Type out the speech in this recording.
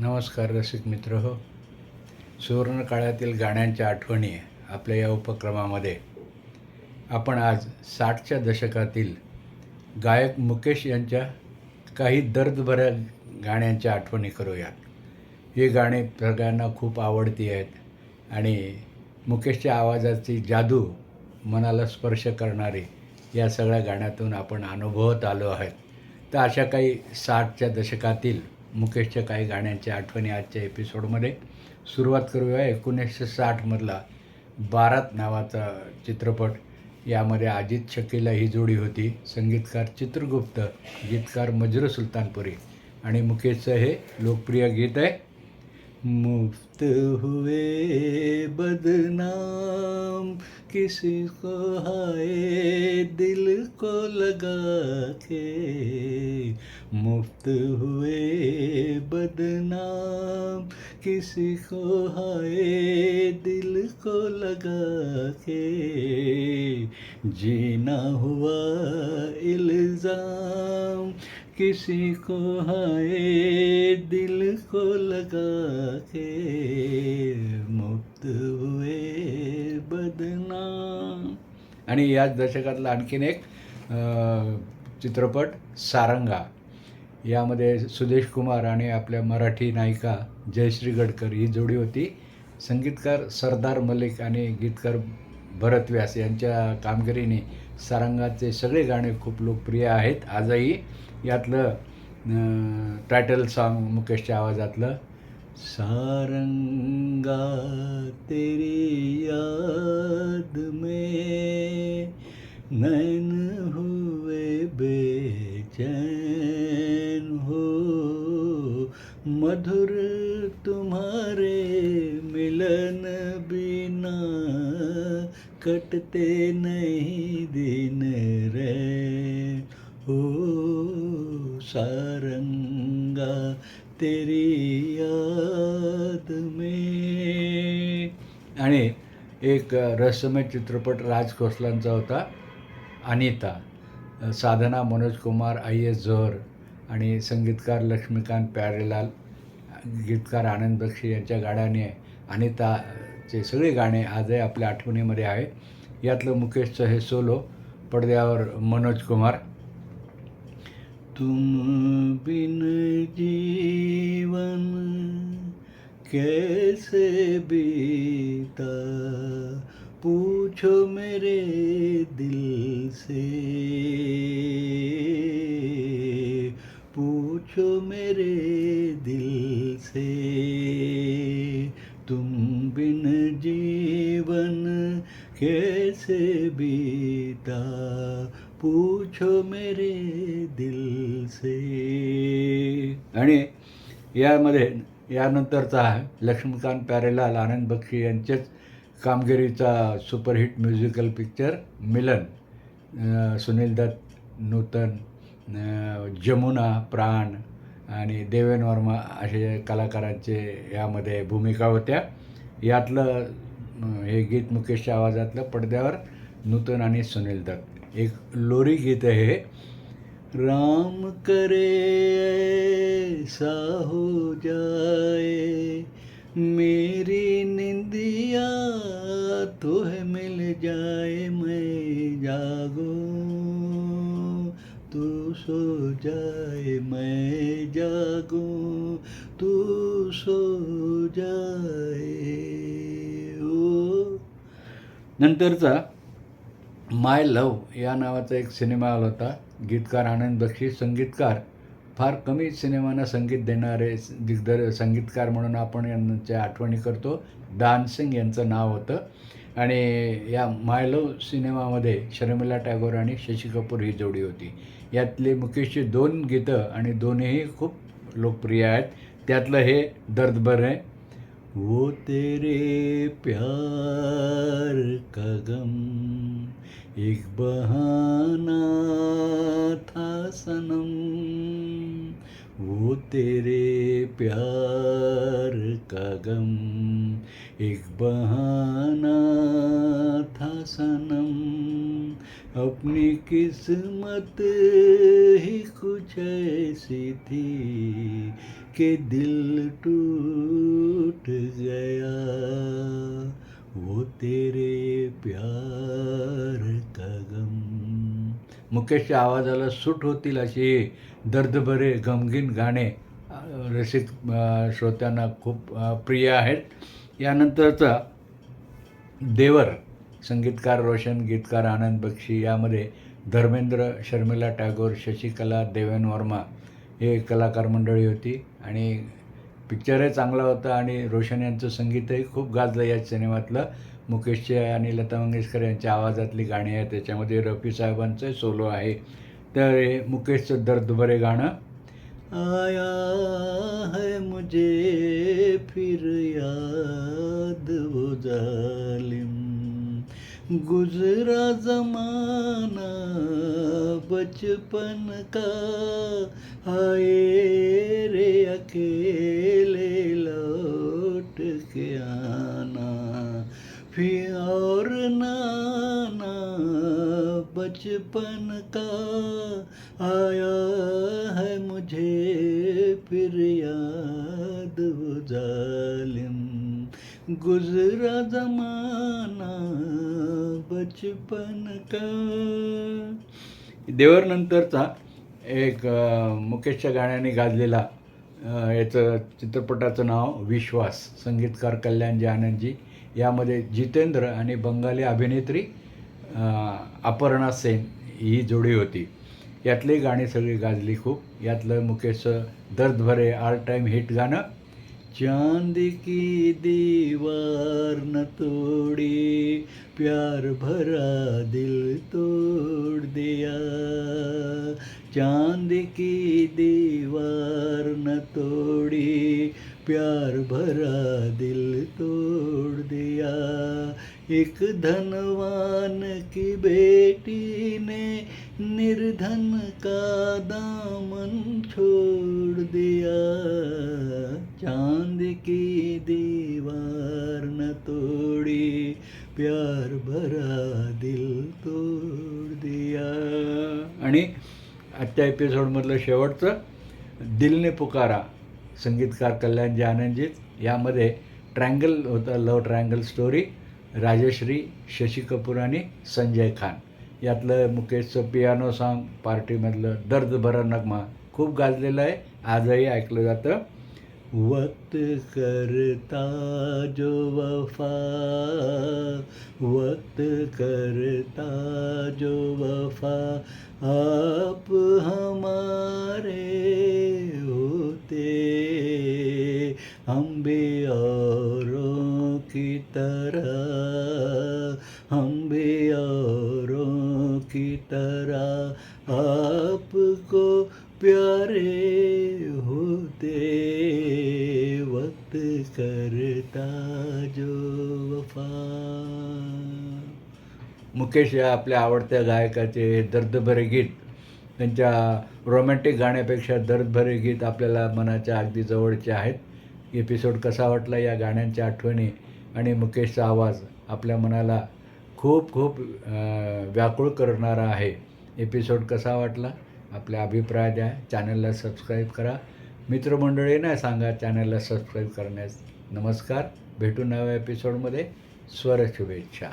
नमस्कार रसिक मित्र हो. सुवर्णकाळातील गाण्यांच्या आठवणी आपल्या या उपक्रमामध्ये. आपण आज साठच्या दशकातील गायक मुकेश यांच्या काही दर्दभऱ्या गाण्यांच्या आठवणी करूयात. ही गाणी सगळ्यांना खूप आवडती आहेत आणि मुकेशच्या आवाजाची जादू मनाला स्पर्श करणारी या सगळ्या गाण्यातून आपण अनुभवत आलो आहेत. तर अशा काही साठच्या दशकातील मुकेशच्या काही गाण्यांच्या आठवणी आजच्या एपिसोडमध्ये सुरुवात करूया. एकोणीसशे साठमधला बारात नावाचा चित्रपट. यामध्ये अजित शकीला ही जोडी होती. संगीतकार चित्रगुप्त गीतकार मजरू सुलतानपुरी आणि मुकेशचं हे लोकप्रिय गीत आहे. मुफ्त हुए बदनाम किसी को हाय दिल को लगा के मुफ्त हुए बदनाम किसी को हाय दिल को लगा के जीना हुआ इल्जाम किसी को है दिल को लगा के मुक्त हुए बदनाम. आणि याच दशकातला आणखीन एक चित्रपट सारंगा. यामध्ये सुदेश कुमार आणि आपल्या मराठी नायिका जयश्री गडकर ही जोडी होती. संगीतकार सरदार मलिक आणि गीतकार भरत व्यास यांच्या कामगिरीने सारंगाचे सगळे गाणे खूप लोकप्रिय आहेत. आजही यातलं टायटल सॉन्ग मुकेशच्या आवाजातलं सारंगा तेरी याद में नैन हुए बेचैन हो। मधुर तुम्हारे कटते नहीं दिन रे। हो सारंगा तेरी याद में। आणि एक रहस्यमय चित्रपट राज खोसलांचा होता अनिता साधना मनोज कुमार आई एस जोहर आणि संगीतकार लक्ष्मीकांत प्यारेलाल गीतकार आनंद बक्षी यांच्या गाड्याने अनिता चे सगळे गाणे आजही आपल्या आठवणीमध्ये आहे. यातलं मुकेशचं हे सोलो पडद्यावर मनोज कुमार. तुम बिन जीवन कैसे बीता? पूछो मेरे दिल से। पूछो मेरे दिल से। तुम बिन जीवन कैसे बीता पूछो मेरे दिल से आणि यामध्ये यानंतरचा आहे लक्ष्मीकांत प्यारेलाल आनंद बक्षी यांचेच कामगिरीचा superhit musical picture Milan. Sunil Dutt Nutan Jamuna Pran. आणि देवेन वर्मा असे कलाकारांचे यामध्ये भूमिका होत्या. यातलं हे गीत मुकेशच्या आवाजातलं पडद्यावर नूतन आणि सुनील दत्त. एक लोरी गीत आहे. हे राम करे ऐसा हो जाए मेरी निंदिया तुह मिल जाए मैं जागो। सो जाए मैं जागो तू सो जाए। ओ। नंतरचा माय लव या नावाचा एक सिनेमा आला होता. गीतकार आनंद बक्षी संगीतकार. फार कमी सिनेमांना संगीत देणारे दिग्दर संगीतकार म्हणून आपण यांच्या आठवणी करतो. दानसिंग यांचं नाव होतं. आणि या माय लव सिनेमामध्ये शर्मिला टॅगोर आणि शशी कपूर ही जोडी होती. यातले मुकेशचे दोन गीतं आणि दोन्हीही खूप लोकप्रिय आहेत. त्यातलं हे दर्दभर आहे. वो तेरे प्यार का गम एक बहाना था सनम। वो तेरे प्यार का गम एक बहाना था सनम। अपनी किस्मत ही कुछ ऐसी थी के दिल टूट गया। वो तेरे प्यार का गम। मुकेशच्या आवाजाला सूट होतील असे दर्दभरे गमगीन गाणे रसिक श्रोत्यांना खूप प्रिय आहेत. यानंतरचा देवर. संगीतकार रोशन गीतकार आनंद बक्षी यामध्ये धर्मेंद्र शर्मिला टागोर शशिकला देवेन वर्मा हे कलाकार मंडळी होती. आणि पिक्चरही चांगला होता आणि रोशन यांचं संगीतही खूप गाजलं या सिनेमातलं. मुकेशचे आणि लता मंगेशकर यांच्या आवाजातली गाणी आहेत. त्याच्यामध्ये रफी साहेबांचं सोलो आहे. तर हे मुकेशचं दर्दभरे गाणं. आया है मुझे फिर याद वो जालिम. गुजरा जमाना बचपन का हाय रे अकेले लौट के आना। फिर और नाना बचपन का आया है मुझे फिर याद वो जालिम। गुजरा जमाना बचपन का देवरनंतरचा एक मुकेशच्या गाण्याने गाजलेला याचं चित्रपटाचं नाव विश्वास संगीतकार कल्याणजी आनंदजी यामध्ये जितेंद्र आणि बंगाली अभिनेत्री अपर्णा सेन ही जोडी होती. यातली गाणी सगळी गाजली खूप. यातलं मुकेशचं दर्द भरे ऑल टाईम हिट गाणं चांद की दीवार न तोड़ी प्यार भरा दिल तोड़ दिया। चांद की दीवार न तोड़ी प्यार भरा दिल तोड़ दिया। एक धनवान की बेटी ने निर्धन का दामन छोड़ आजच्या एपिसोडमधलं शेवटचं दिलने पुकारा संगीतकार कल्याणजी आनंदजीत यामध्ये ट्रँगल होतं love triangle story Rajshree Shashi Kapoor आणि संजय खान. यातलं मुकेशचं पियानो सॉन्ग पार्टीमधलं दर्द भरा नगमा खूप गाजलेलं आहे. आजही ऐकलं जातं. वक्त करता जो वफा वक्त करता जो वफा आप हमारे होते हम भी औरों की तरह हम भी औरों की तरह आपको प्यारे होते वक्त करता जो वफा मुकेश या आपल्या आवडत्या गायकाचे दर्दभरे गीत त्यांच्या रोमॅन्टिक गाण्यापेक्षा दर्दभरे गीत आपल्याला मनाच्या अगदी जवळचे आहेत. एपिसोड कसा वाटला या गाण्यांच्या आठवणी आणि मुकेशचा आवाज आपल्या मनाला खूप खूप व्याकुळ करणारा आहे. एपिसोड कसा वाटला? आपला अभिप्राय द्या. चॅनलला सबस्क्राईब करा. मित्रमंडळींना सांगा चॅनलला सबस्क्राईब करण्यास. नमस्कार. भेटू नव्या एपिसोडमध्ये स्वर शुभेच्छा